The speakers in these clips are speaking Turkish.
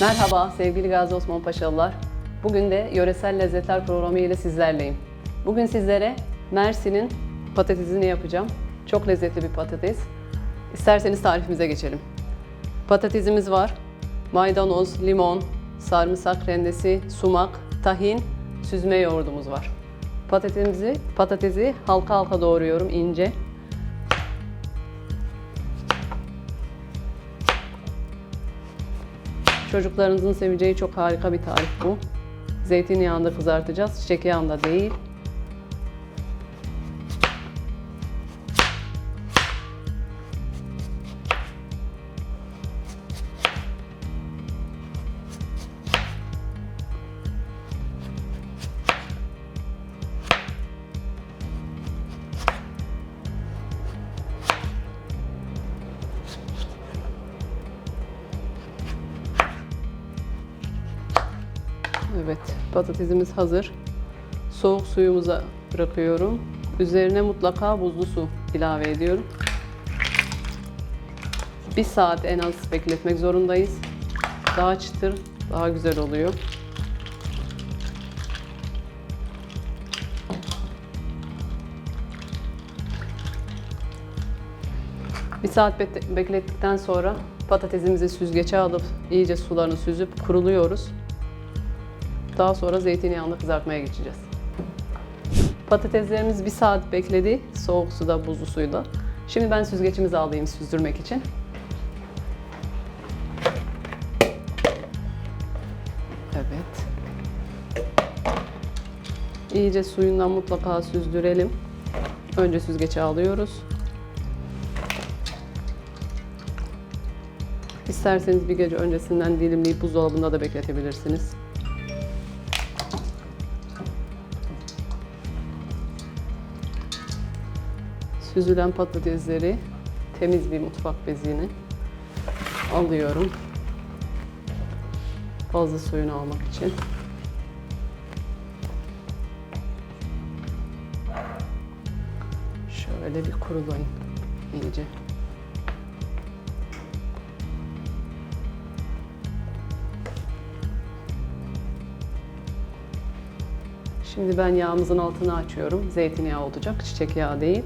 Merhaba sevgili Gazi Osman Paşalılar. Bugün de yöresel lezzetler programı ile sizlerleyim. Bugün sizlere Mersin'in patatesini yapacağım. Çok lezzetli bir patates. İsterseniz tarifimize geçelim. Patatesimiz var. Maydanoz, limon, sarımsak rendesi, sumak, tahin, süzme yoğurdumuz var. Patatesimizi, patatesi halka halka doğruyorum ince. Çocuklarınızın seveceği çok harika bir tarif bu. Zeytinyağında kızartacağız, çiçek yağında değil. Evet, patatesimiz hazır. Soğuk suyumuza bırakıyorum. Üzerine mutlaka buzlu su ilave ediyorum. Bir saat en az bekletmek zorundayız. Daha çıtır, daha güzel oluyor. Bir saat bekle- beklettikten sonra patatesimizi süzgece alıp iyice sularını süzüp kuruluyoruz. Daha sonra zeytinyağında kızartmaya geçeceğiz. Patateslerimiz bir saat bekledi. Soğuk suda, buzlu suyla. Şimdi ben süzgecimizi alayım süzdürmek için. Evet. İyice suyundan mutlaka süzdürelim. Önce süzgece alıyoruz. İsterseniz bir gece öncesinden dilimleyip buzdolabında da bekletebilirsiniz. Süzülen patatesleri temiz bir mutfak bezine alıyorum. Fazla suyunu almak için. Şöyle bir kurulayın iyice. Şimdi ben yağımızın altını açıyorum. Zeytinyağı olacak, çiçek yağı değil.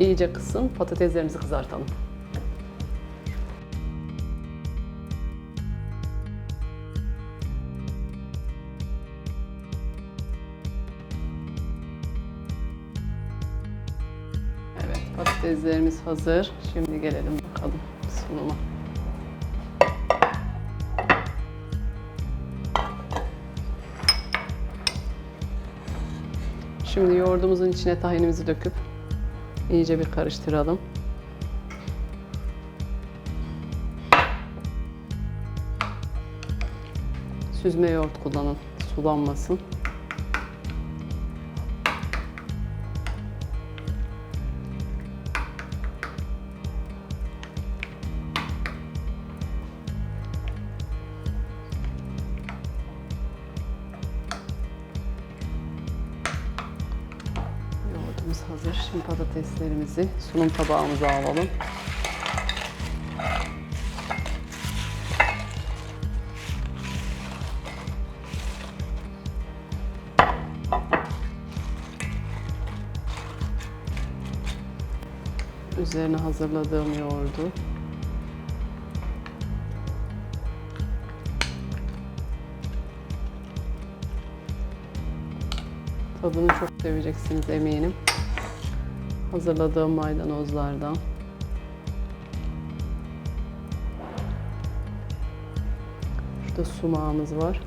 İyice kısın, patateslerimizi kızartalım. Evet, patateslerimiz hazır. Şimdi gelelim bakalım sunuma. Şimdi yoğurdumuzun içine tahinimizi döküp iyice bir karıştıralım. Süzme yoğurt kullanın, sulanmasın. Yoğurdumuz hazır. Şimdi patateslerimizi sunum tabağımıza alalım. Üzerine hazırladığım yoğurdu Tadını çok seveceksiniz eminim. Hazırladığım maydanozlardan. Şurada sumağımız var.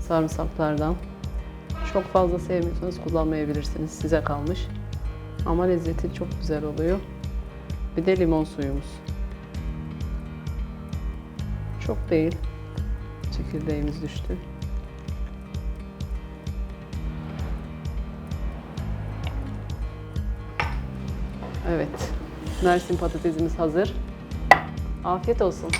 Sarımsaklardan. Çok fazla sevmiyorsanız kullanmayabilirsiniz. Size kalmış. Ama lezzeti çok güzel oluyor. Bir de limon suyumuz. Çok değil. Çekirdeğimiz düştü. Evet. Mersin patatesimiz hazır. Afiyet olsun.